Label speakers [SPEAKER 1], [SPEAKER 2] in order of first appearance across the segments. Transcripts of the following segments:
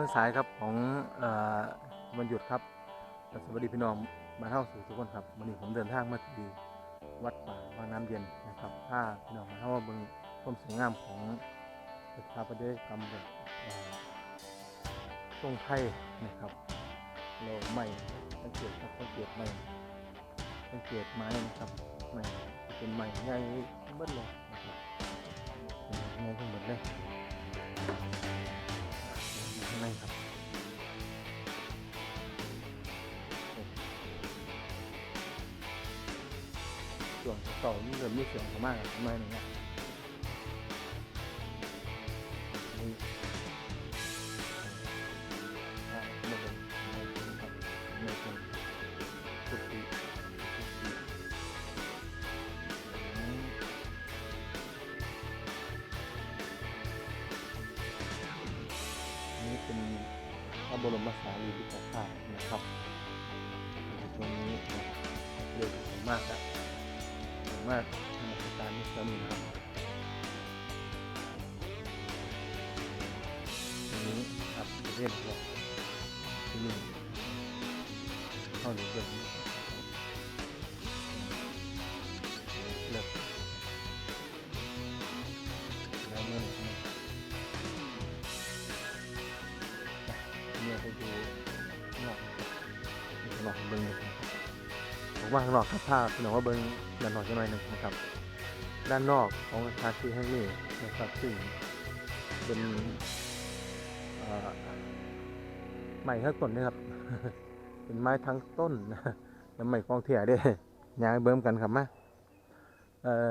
[SPEAKER 1] ช่วงสายครับของวันหยุดครับสวัสดีพี่น้องมาเท่าสู่ทุกคนครับวันนี้ผมเดินทางมาที่วัดป่าวังน้ำเย็นนะครับถ้าพี่น้องมาเข้ามาเบิ่งความสวยงามของสถาปัตยกรรมแบบเอ่อทรงไทยนะครับเราไม่สังเกตครับสังเกตไม่สังเกตไม้นะครับไม่เป็นไม้ใหญ่ทั้งหมดเลยนะครับเป็นไม้ทั้งหมดเลย ส่วนเก่านี่เริ่มมีเสียงเขามากทำไมอย่างเงี้ย ว่าข้างนอกครับภาพพี่น้องว่าเบิ้งด้านนอกจะหน่อยหนึ่งนะครับ ด้านนอกของสถานที่แห่งนี้นะครับซึ่งเป็นเอ่อไม้ทั้งต้นนะครับ เป็นไม้ทั้งต้นนะแล้วไม้กองเถี่ยด้วย้ายเบิ้มกันครับมาเออ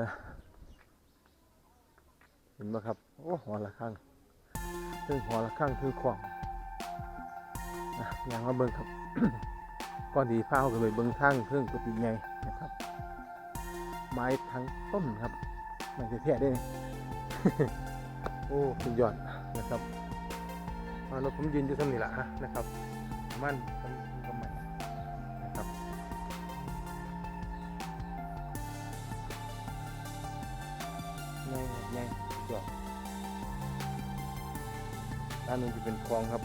[SPEAKER 1] เห็นไหมครับ โอ้หัวละข้างคือหัวละข้างคือขวางอย่างมาเบิ้งครับ ก่อนดีพาเขากันไปเบิ้งทางเครื่องกุฏิไงนะครับ ไม้ทั้งต้นครับไม่ใช่แท้ได้ โอ้สุดยอดนะครับมาแล้ผมยืนอยู่ตรงนี้แหละฮะนะครับมันมันก็ใหม่นะครับไงครับไงสุดยอดด้านนู้นจะเป็นคลองครับ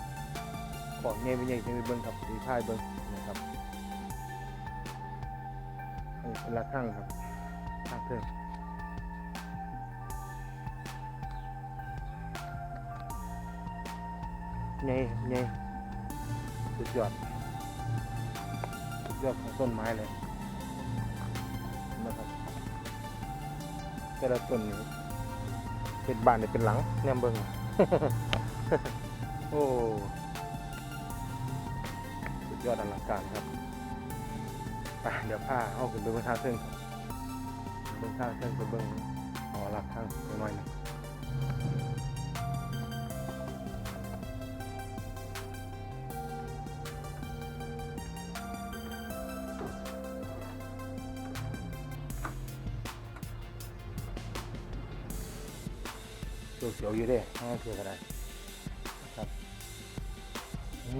[SPEAKER 1] บอกเงี้ยเป็นยังไงเบิ้งครับสีพายเบิ้ง ละข้างครับข้างเพิ่มไงไงสุดยอดสุดยอดของต้นไม้เลยนะครับแต่ละต้นนี่เป็นบ้านเนี่ยเป็นหลังแนมเบิ้งโอ้สุดยอดอลังการครับ ไปเดี๋ยวผ้าเอาขึ้นไปเบื้องทาเครื่องครับเบื้องท่าเครื่องไปเบื้องหอรักข้างหน่อยหนึงเขียวอยู่ด้ห้าเขียวก็ได้ครับ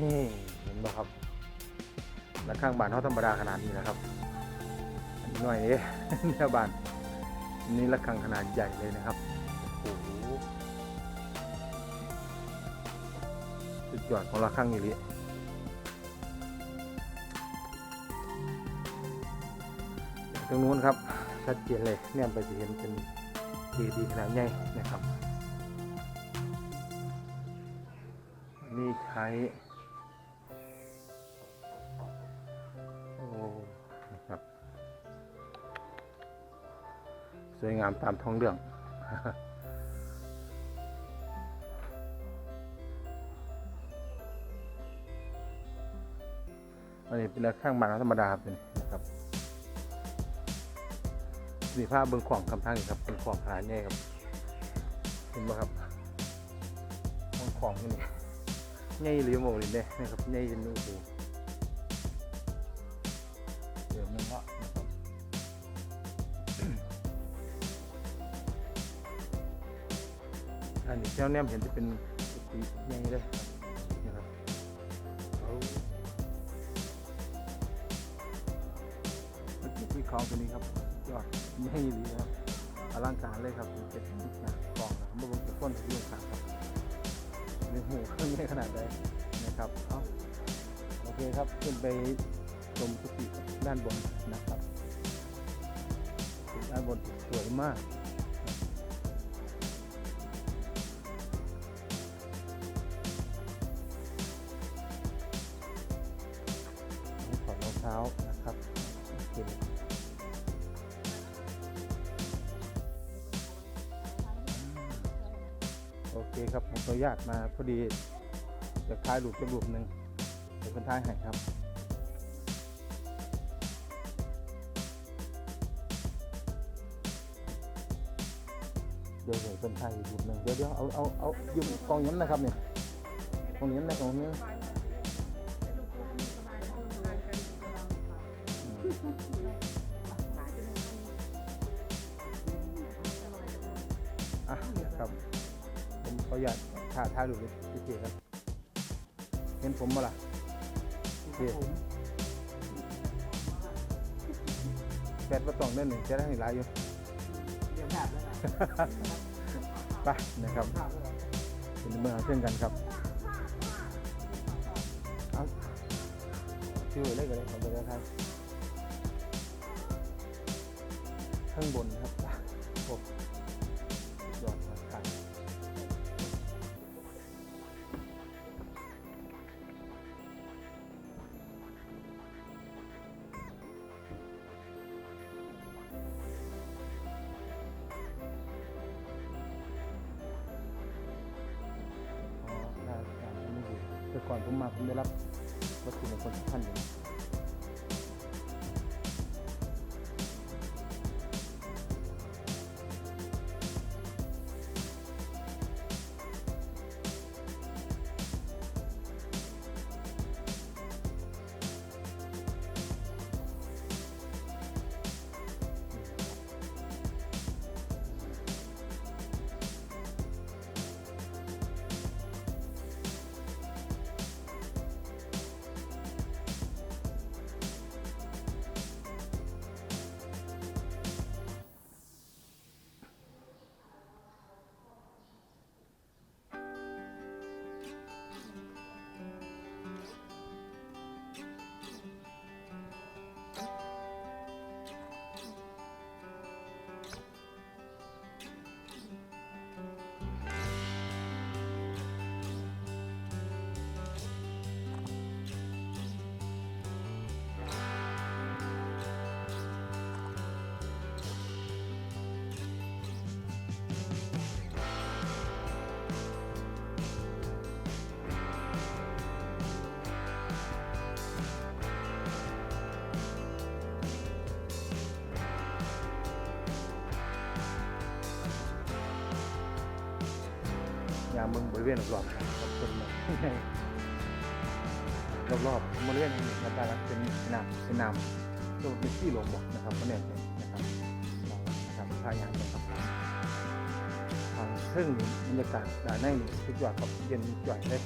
[SPEAKER 1] นี่เห็นไหมครับ ข้างบ้านเขาธรรมดาขนาดนี้นะครับอันนี้หน่อยเอ๊ะเนี่ยบ้านนี่ระฆังขนาดใหญ่เลยนะครับโอ้โหสุดยอดของระฆังอีหลีตรงนู้นครับชัดเจนเลยเนี่ยไปจะเห็นเป็นเจดียขนาดใหญ่นะครับนี่ใช้ สวยงามตามท้องเรื่อง อันนี้เป็นข้างบานธรรมดาครับเป็นนะครับสีผ้าเบื้องขวางคำทางอีกครับเป็นขวางขนาดใหญ่ครับเห็นไหมครับเบื้องขวางนี่ใหญ่หรือโมลินเด้นะครับใหญ่จนโอ้โห อันนี้เจ้าเนี่ยเห็นจะเป็นกุฏิใหญ่เลยนะครับเอาเกี้ที่คลองตัวนี้ครับยอดใหญ่ดีครับอลังการเลยครับเป็นทุกอย่างกล่องนะครับเมื่อวันจะต้นที่ลงขาครับในหูเครื่องนี้ขนาดใดนะครับเอาโอเคครับขึ้นไปชมกุฏิด้านบนนะครับด้านบนสวยมาก นุญาตมาพอดีจะถ่ายรูปจะรูปหนึ่งเดี๋ยวคนถ่ายให้ครับเดี๋ยวเดี๋ยวคนถ่ายอีกรูปหนึ่งเดี๋ยวเดี๋ยวเอาเอาเอายืมกองนี้นะครับเนี่ยกองนี้นะกองนี้อะครับ ผมขออนุญาตถ่ายถ่ายรูปพี่เจครับ เห็นผมมาล่ะเจแปดประตองเล่นหนึ่งจะได้เห็นหลายอยู่
[SPEAKER 2] เดี๋ยวแบบแล้วนะ
[SPEAKER 1] ไปนะครับเป็นเมืองเช่นกันครับเอาชื่อเลยก็ได้ของประเทศไทยข้างบน แต่ก่อนผมมาผมได้รับวัตถุมงคลสำคัญอยู่ เมืองบริเวณรอบๆขอบคุณมากรอบๆบริเวณนี้นะครับเป็นน้ำเป็นน้ำตัวเป็นที่หลงบอกนะครับก็เนี่ยนะครับนะครับพายามนะครับทางเครื่งบรรยากาศด้านในสุดยอดครับเย็นจ่อยเลย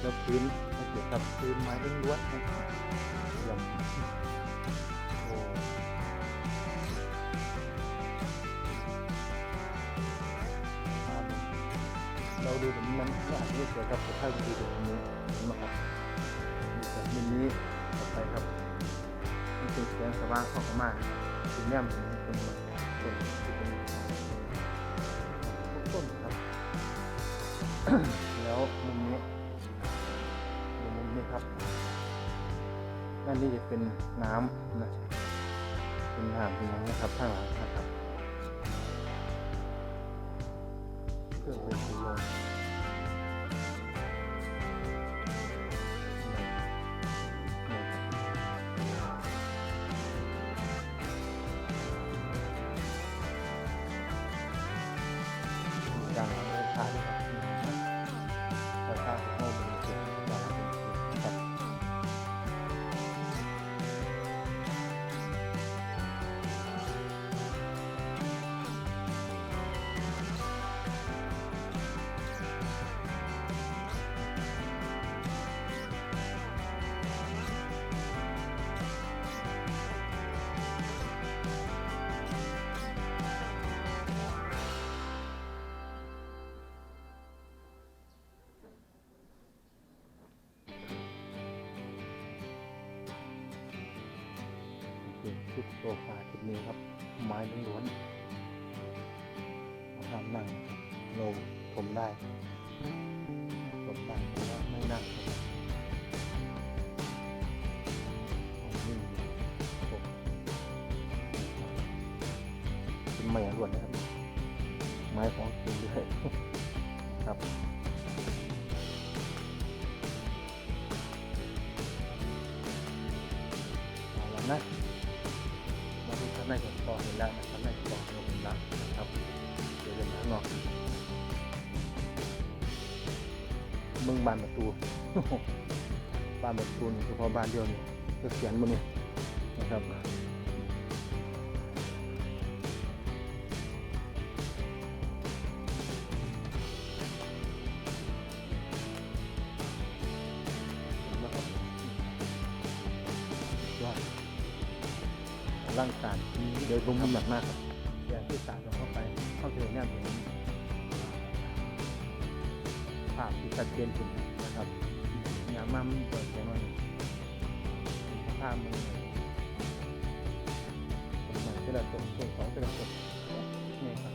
[SPEAKER 1] แล้วพื้นไม่เกี่ยวกับพื้นไม้ล้วนๆนะครับยี่ยมโอ้ ดูแบบนี้มันก็อาจจะไม่เกี่ยวกับสภาดีแบบนี้นะครับดูแบบนี้ต่อไปครับนี่เป็นเสียงสว่างของมาถึงแนมถึงตรงมาตรงที่เป็นต้นครับ แล้วมุมนี้ดูมุมนี้ครับด้านนี้จะเป็นน้ำนะเป็นน้ำเป็นอย่างนี้ครับข้างหลังนะครับเครื่ ชุดโซฟาชุดนี้ครับ ไม้ล้วนๆห้ามนั่งโนชมได้ชมได้แต่ว่าไม่นั่งครับอ๋อนี่ผมเป็นไม้ล้วนนะครับ ไม้ของจริงด้วยครับ ได้นะครับในกล่องนแล้วนะครับเดี๋ยวเดินมาข้างนอกมึงบานประตูบานประตูนี่เฉพาะบานเดียวนี่จะเขียนบนนี้นะครับำหนักมากครับอย่างที่สารลงเข้าไปเข้าถึงเนี่ยเห็นภาพที่ชัดเจนขึ้นนะครับงามมากมันเปิดแค่นั้นภาพมันเป็นหนังกระตุกส่วนสองกระตุกนี่ครับ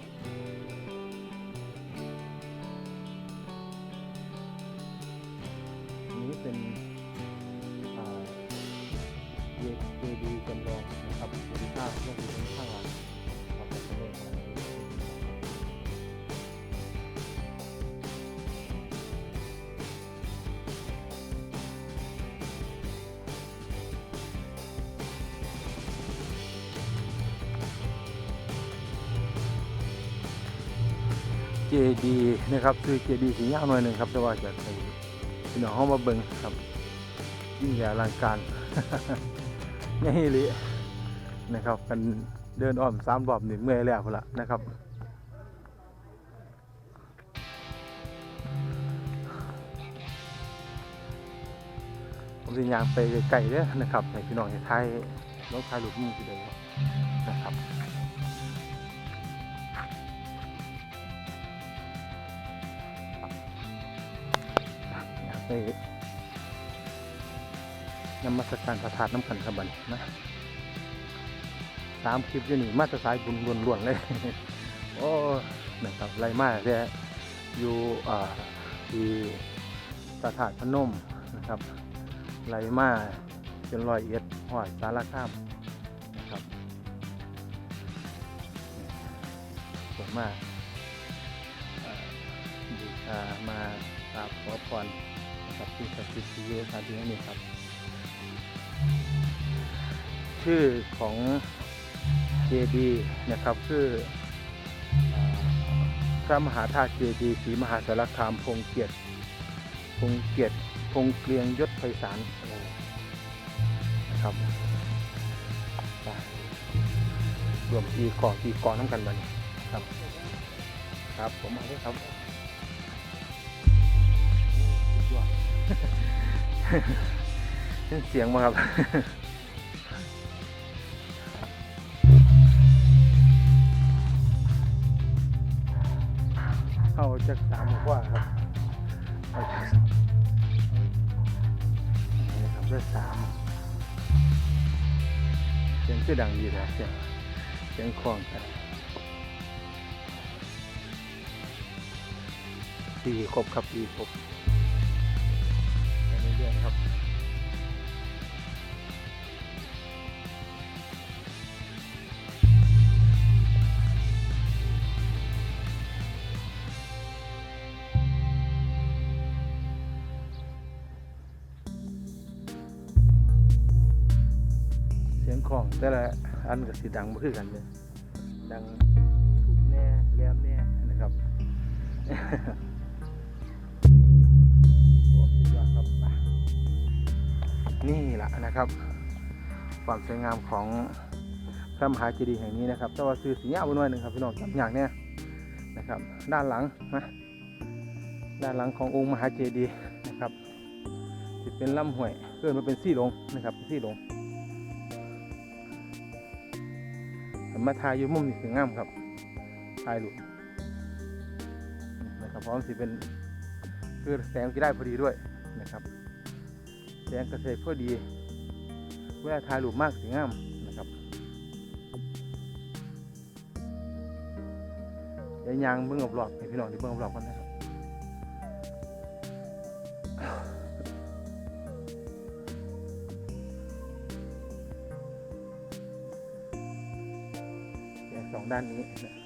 [SPEAKER 1] ดีย์นะครับคือเจดีย์สียาวหน่อยหนึ่งครับ แต่ว่าจะให้พี่น้องเข้ามาเบิงครับ ยิ่งใหญ่อลังการง่ายเลยนะครับกันเดินอ้อมสามรอบนี่เมื่อยแล้วพุ่นละนะครับผมสิยางไปไกลๆเด้อนะครับให้พี่น้องให้ทายน้องทายหลุดมุมทีเดียวนะครับ ไปนมัสการประทานน้ำขันขบันนะสามคลิปอยู่นี่มาตรสายบุญล้วนๆเลย โอ้นะครับไรมากแค่อยู่อ่าที่ตะถาดพนมนะครับไรมาจนลอยเอ็ดหอดสารข้ามนะครับสวยมากเอ่อบูชามากราบขอพร ครับที่ศักดิ์สิทธิ์ที่ะสถานที่แห่งนี้ครับ ชื่อของเจดีนะครับคืออ่าพระมหาธาตุเจดีศรีมหาสารคามพงเกียรติพงเกียรติพงเกลียงยศไพศาลนะครับรวมตีก่อตีก่อน้ำกันบัดนครับ ครับผมมาด้วยครับ เสียงมาครับเข้าจากสามกว่าครับเอาจากสามนี่ครับได้สามเสียงคือดังดีนะเสียงเสียงคล้องกันตีครบครับตีครบ สียงของแต่ละอันก็สิดังบ่คือกันเลยดังถูกแน่แหลมแน่นะครับ นะครับ ความสวยงามของพระมหาเจดีย์แห่งนี้นะครับแต่ว่าซื้อสียาวไปหน่อยหนึ่งครับพี่น้องจำอย่างเนี้ยนะครับ ด้านหลังนะด้านหลังขององค์มหาเจดีย์นะครับจะเป็นลำห้วยเกิดมาเป็นซี่หลงนะครับเป็นซี่หลงมาทายอยู่มุมนี่ถึงงามครับทายหลุดนะครับพร้อมสิเป็นคือแสงจะได้พอดีด้วยนะครับ แสงกระเสพพอดี ว่าทายรูปมากสวยงามนะครับเดี๋ยวางเบื้องรอบๆให้พี่น้องดูเบื้องรอบหลอกกันนะครับสองด้านนี้นะ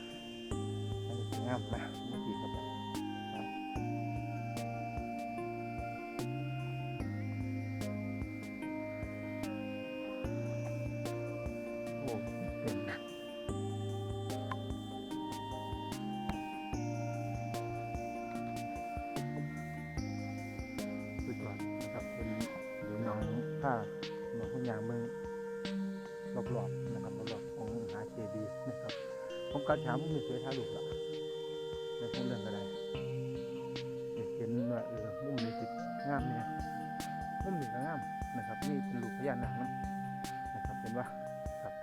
[SPEAKER 1] ผ้าหนองพญางมืองรอบๆนะครับรอบๆของหาเจดีนะครับผมก็ถามว่ามีสวยท่าลูกละในเรื่องอะไรเห็นว่าเออมุมนี้ติดงามเนี่ยมุมนี้ก็งามนะครับนี่เป็นลูกพญานาคนะนะครับเห็นว่าครับ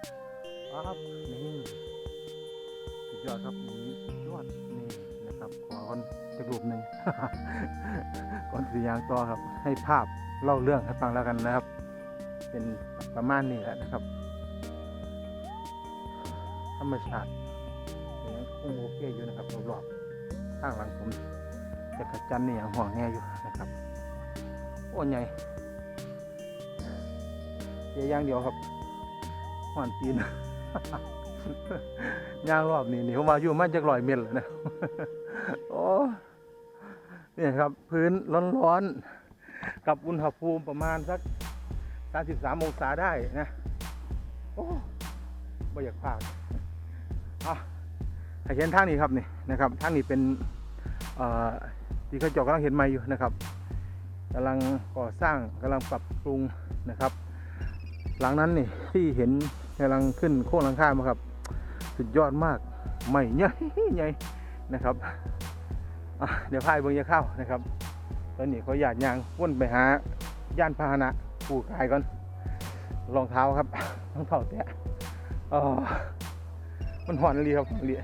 [SPEAKER 1] ปั๊บนี่สุดยอดครับนี่สุดยอด ครับขอคนจะรูปหนึ่งก่อนสียางต่อครับ ให้ภาพเล่าเรื่องให้ฟังแล้วกันนะครับ เป็นประมาณนี้แหละนะครับ ธรรมชาติยังคงโอเคอยู่นะครับรอบๆข้างหลังผมจะกระจันนี่ยังห่วงแง่อยู่นะครับโอ้ใหญ่เดียวอย่างเดียวครับห่อนตีนย่างรอบนี้นี่ผมมาอยู่มาจากลอยเมตรเลยนะ โอ้เนี่ยครับพื้นร้อนๆ กับอุณหภูมิประมาณสัก 33 องศาได้นะ โอ้ไม่อยากพลาดอะให้เห็นทางนี้ครับนี่นะครับทางนี้เป็นที่เขาจาะกำลังเห็นใหม่อยู่นะครับกำลังก่อสร้างกำลังปรับปรุงนะครับ หลังนั้นนี่ที่เห็นกำลังขึ้นโค้งหลังคามาครับ สุดยอดมากไม่ใหญ่ใหญ่ นะครับเดี๋ยวพายเบิ่งจะเข้านะครับตอนนี้เขาอยากยางว่นไปหาย่านพาหนะผูกายก่อนรองเท้าครับรองเท้าแตะเอมันห่อนเลยครับห่อนเลย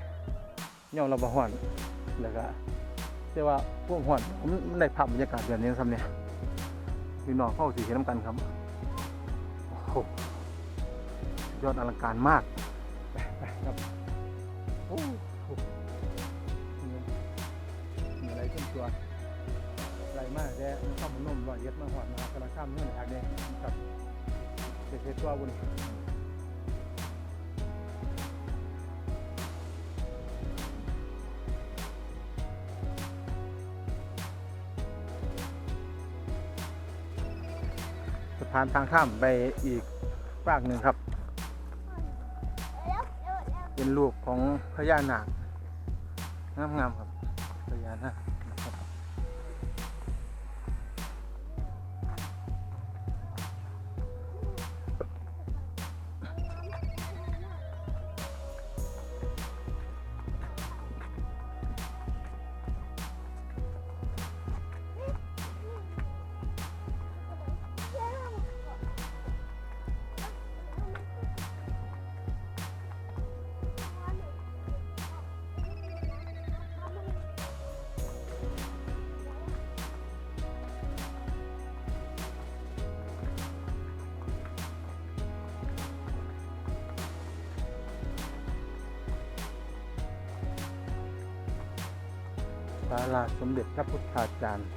[SPEAKER 1] ย่อเราบ่ห่อนแล้วก็แต่ว่าพวกห่อนมันได้ภาพบรรยากาศแบบนี้นะครับเนี่ยพี่น้องเข้าสีเห็นน้ำกันครับโอ้โหยอดอลังการมากไปไปครับ โอ้โหมีอะไรขึ้นตัวไรมากแค่ข้าวมันนมร้อยเย็ดมาหอดนะครับกระข้ามเงื่อนทางนี้ครับเด็ดตัวบุญสะพานทางข้ามไปอีกฝากหนึ่งครับ เป็นรูปของพญานาคงามๆครับพญานาค ศาลาสมเด็จพระพุทธาจารย์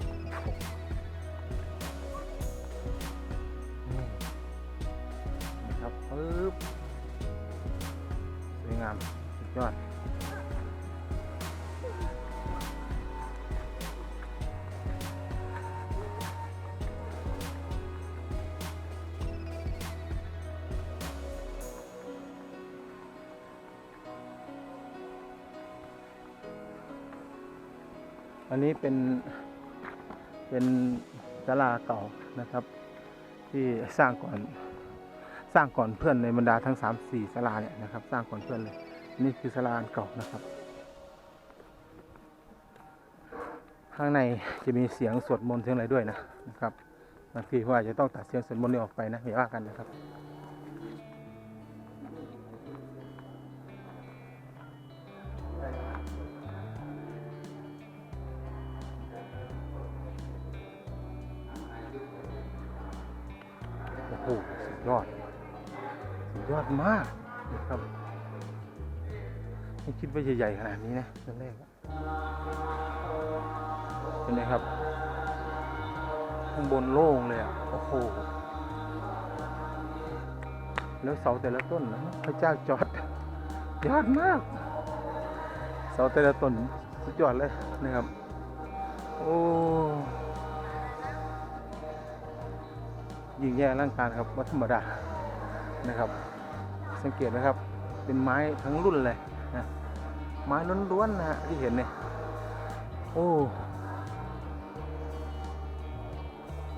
[SPEAKER 1] อันนี้เป็นเป็นศาลาเก่านะครับ ที่สร้างก่อนสร้างก่อนเพื่อนในบรรดาทั้งสามสี่ศาลาเนี่ยนะครับ สร้างก่อนเพื่อนเลย นี่คือศาลาเก่านะครับ ข้างในจะมีเสียงสวดมนต์เสียงอะไรด้วยนะนะครับบางทีว่าจะต้องตัดเสียงสวดมนต์นี้ออกไปนะอย่าว่ากันนะครับ ไม่ใหญ่ขนาดนี้นะตอนแรกเป็นไงครับ ข้างบนโล่งเลยอะโอ้โหแล้วเสาแต่ละต้นนะพระเจ้าจอดยอดมาก เสาแต่ละต้นสุดยอดเลยนะครับ โอ้ยิ่งแย่ร่างการครับว่าธรรมดานะครับ สังเกตนะครับ เป็นไม้ทั้งรุ่นเลย ไม้ล้วนๆนะฮะที่เห็นเนี่ยโอ้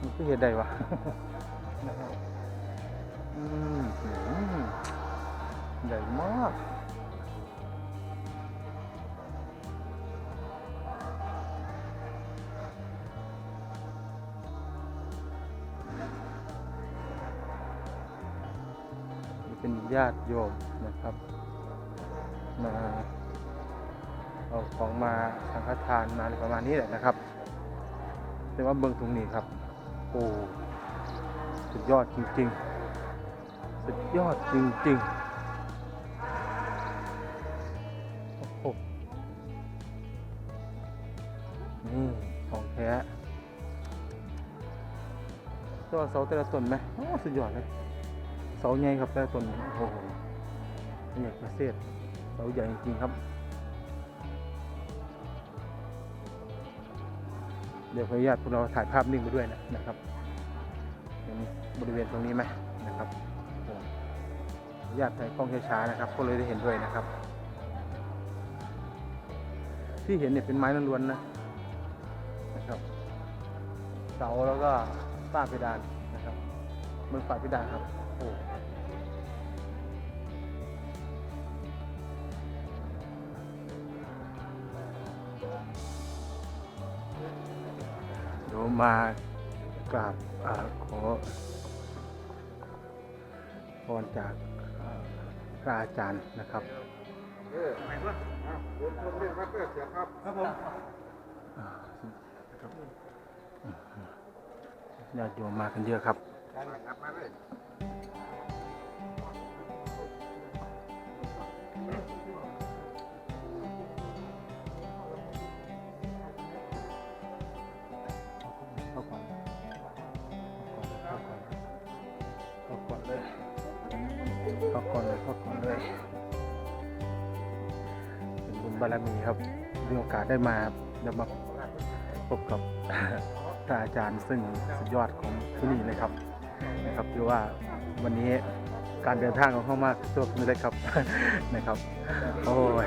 [SPEAKER 1] มันก็เห็นได้วะนะครับอืมอืมใหญ่มากนี่เป็นญาติโยมนะครับมา เอาของมาสังฆทานมาอะไรประมาณนี้แหละนะครับ แต่ว่าเบื้องตรงนี้ครับ โอ้สุดยอดจริงๆ สุดยอดจริงๆ โอ้โห นี่ของแท้ตัวเสาแต่ละต้นไหมโอ้สุดยอดเลย เสาใหญ่ครับแต่ละต้นโอ้โหใหญ่ประเสริฐเสาใหญ่จริงๆครับ เดี๋ยวขออนุญาตพวกเราถ่ายภาพนิ่งไปด้วยนะนะครับเห็นบริเวณตรงนี้ไหมนะครับขออนุญาตถ่ายกล้องช้าๆนะครับพวกเลยได้เห็นด้วยนะครับ ที่เห็นเนี่ยเป็นไม้ล้วนๆนะนะครับ เสาแล้วก็ฝ้าเพดานนะครับมืองฝ้าเพดานครับโอ้ มากราบอขอพรจากพระอาจารย์นะครับ
[SPEAKER 2] เออทำไมวะอ้าวเดินชมเรื่องวัดเพื่อเสียครับครับผม
[SPEAKER 1] อ่านะครับญาติโยมมากันเยอะครับ
[SPEAKER 2] บา
[SPEAKER 1] รมีครับมีโอกาสได้มาได้มาพบกับพระอาจารย์ซึ่งสุดยอดของที่นี่เลยครับนะครับคือว่าวันนี้การเดินทางของเขามากตัวไม่ได้ครับนะครับ โอ้ย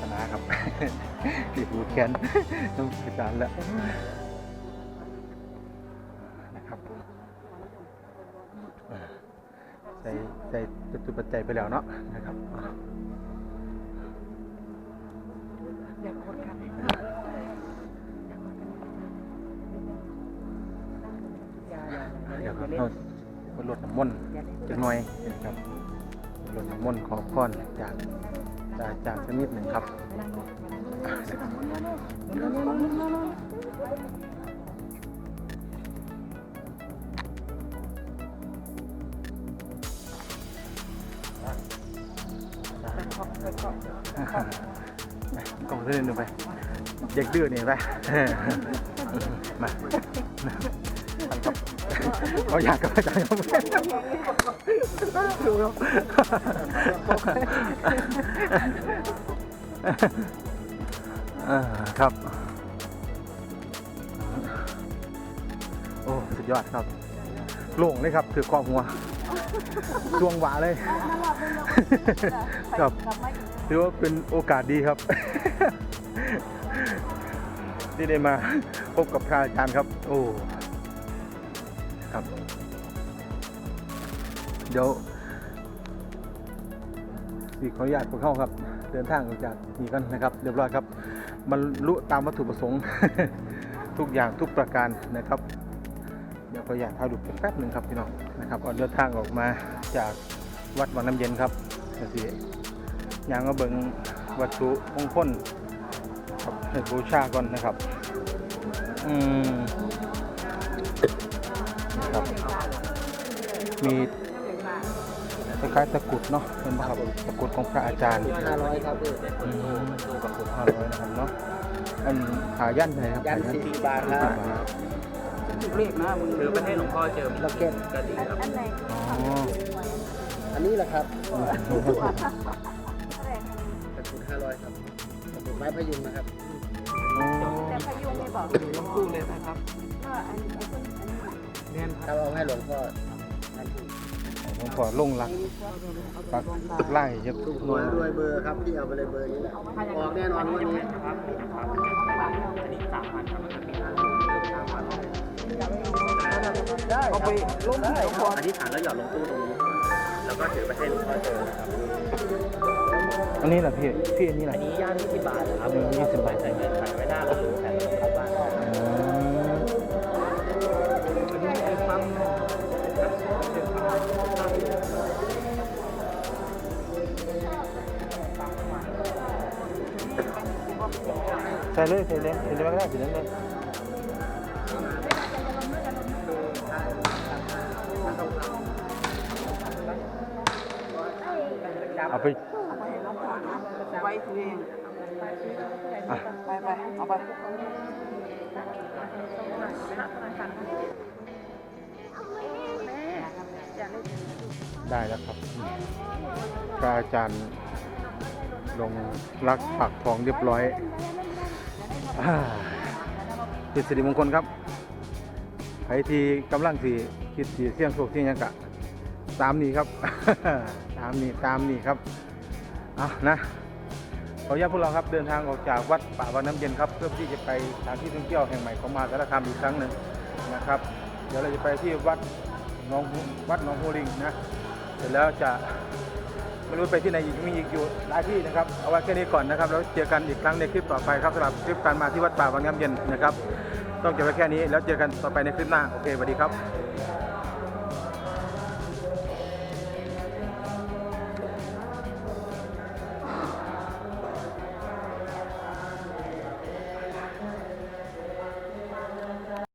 [SPEAKER 1] สนาครับที่ผูดแขนต้องอาจารย์แล้วนะครับใส่ใส่จตุปัจจัยไปแล้วเนาะนะครับ
[SPEAKER 3] อย่ากดกันอย่าอย่า
[SPEAKER 1] เดี๋ยว
[SPEAKER 3] เล่น
[SPEAKER 1] เราบนรถน้ำมนต์
[SPEAKER 3] อย่าเล่น
[SPEAKER 1] จักหน่อยนะครับรถน้ำมนต์ขอพรจาก จากจากสักนิดหนึ่งครับกล่องเส้นหนึ่งไปเด็กดื้อเนี่ยไปมา เขาอยากกับอาจารย์ครับดูครับครับ โอ้ สุดยอดครับ โล่งเลยครับถือครอบหัวจวงหวาเลย ครับถือว่าเป็นโอกาสดีครับที่ได้มาพบกับพระอาจารย์ครับ โอ้ ดี๋ยวสิขออนุญาตพวกเข้าครับ เดินทางออกจากนี่กันนะครับ เรียบร้อยครับบรรลุตามวัตถุประสงค์ ทุกอย่างทุกประการนะครับ เดี๋ยวขออนุญาตถ่ายรูปแป๊บหนึ่งครับพี่น้องนะครับก่อนเดินทางออกมาจากวัดวังน้ำเย็นครับก็สิยางมาเบิงวัตถุมงคลครับให้บูชาก่อนนะครับ อืมนะครับมี คล้ายๆตะกรุดเนาะเป็นไหมครับตะกรุดของพระอาจารย์
[SPEAKER 3] ห้าร้อยครับพี่
[SPEAKER 1] อืมตะกรุดห้าร้อยนะครับเนาะอันขายันไหนครับ
[SPEAKER 3] ยัน
[SPEAKER 1] ขา
[SPEAKER 3] สี่สิบบาท
[SPEAKER 1] สี่
[SPEAKER 3] ค
[SPEAKER 1] สิ
[SPEAKER 3] รั
[SPEAKER 1] บบบาท
[SPEAKER 3] ถูกเลขนะมึง
[SPEAKER 4] หรือไปให้หลวงพ่อเจิม
[SPEAKER 3] ล็อกเก็ต
[SPEAKER 4] ก็ดีครับ
[SPEAKER 1] อ๋อ
[SPEAKER 3] อันนี้แหละครับ
[SPEAKER 1] อืม
[SPEAKER 3] ตะกรุดห้าร้อยครับตะกรุดไม้พยุงนะครับ
[SPEAKER 5] แต่พยุงไม่บอก
[SPEAKER 3] หลวงปู่เลยนะครับ
[SPEAKER 5] ว่าอันนี้ไอ้ต้นอันนี้
[SPEAKER 3] เน้นครับเอาให้หลวงพ่อท่านผู้
[SPEAKER 1] ผมขอลงหลักปักไล่เย็บ
[SPEAKER 3] ถูกห
[SPEAKER 1] น
[SPEAKER 3] ว
[SPEAKER 1] วยย
[SPEAKER 3] รวยเบอร์ครับพี่เอาไปเลยเบอร์นี้แหละออกแน่นอนวันนี้
[SPEAKER 4] อันนี้สามพันครับมันมีห้า
[SPEAKER 3] เอาไปลงที่หลวงพ่อ
[SPEAKER 4] อธิษฐานแล้วหยอดลงตู้ตรงนี้แล้วก็ถือไปให้ลวงพ่อเจิมนะครับ
[SPEAKER 1] อันนี้แหละพี่พี่อันนี้แห
[SPEAKER 4] อั
[SPEAKER 1] ละ
[SPEAKER 4] นนี้ย่าน20บาทครับ20บาทใส่เงินใส่ไว้หน้าร้าน
[SPEAKER 1] ใส่เลยใส่เลยใส่เลยก็ได้ใส่เลยเลยเอาไป
[SPEAKER 3] ไว้ตัวเองไปไปเอาไป
[SPEAKER 1] ได้แล้วครับอืมพระอาจารย์ลงรักปักทองเรียบร้อย อ่าเป็นสิริมงคลครับใครที่กำลังสีคิดสีเสี่ยงโชคเสี่ยงยังกะ ตามนี้ครับ ตามนี้ตามนี้ครับเอานะขออนุญาตพวกเราครับเดินทางออกจากวัดป่าวังน้ำเย็นครับ เพื่อที่จะไปสถานที่ท่องเที่ยวแห่งใหม่ของมหาสารคามอีกครั้งหนึ่งนะครับ เดี๋ยวเราจะไปที่วัดหนองวัดหนองหูลิงนะเสร็จแล้วจะ ไม่รู้ไปที่ไหนอีกมีอีกอยู่หลายที่นะครับเอาไว้แค่นี้ก่อนนะครับแล้วเจอกันอีกครั้งในคลิปต่อไปครับสำหรับคลิปการมาที่วัดป่าวังน้ำเย็นนะครับ ต้องเก็บไว้แค่นี้แล้วเจอกันต่อไปในคลิปหน้าโอเคสวัสดีครับ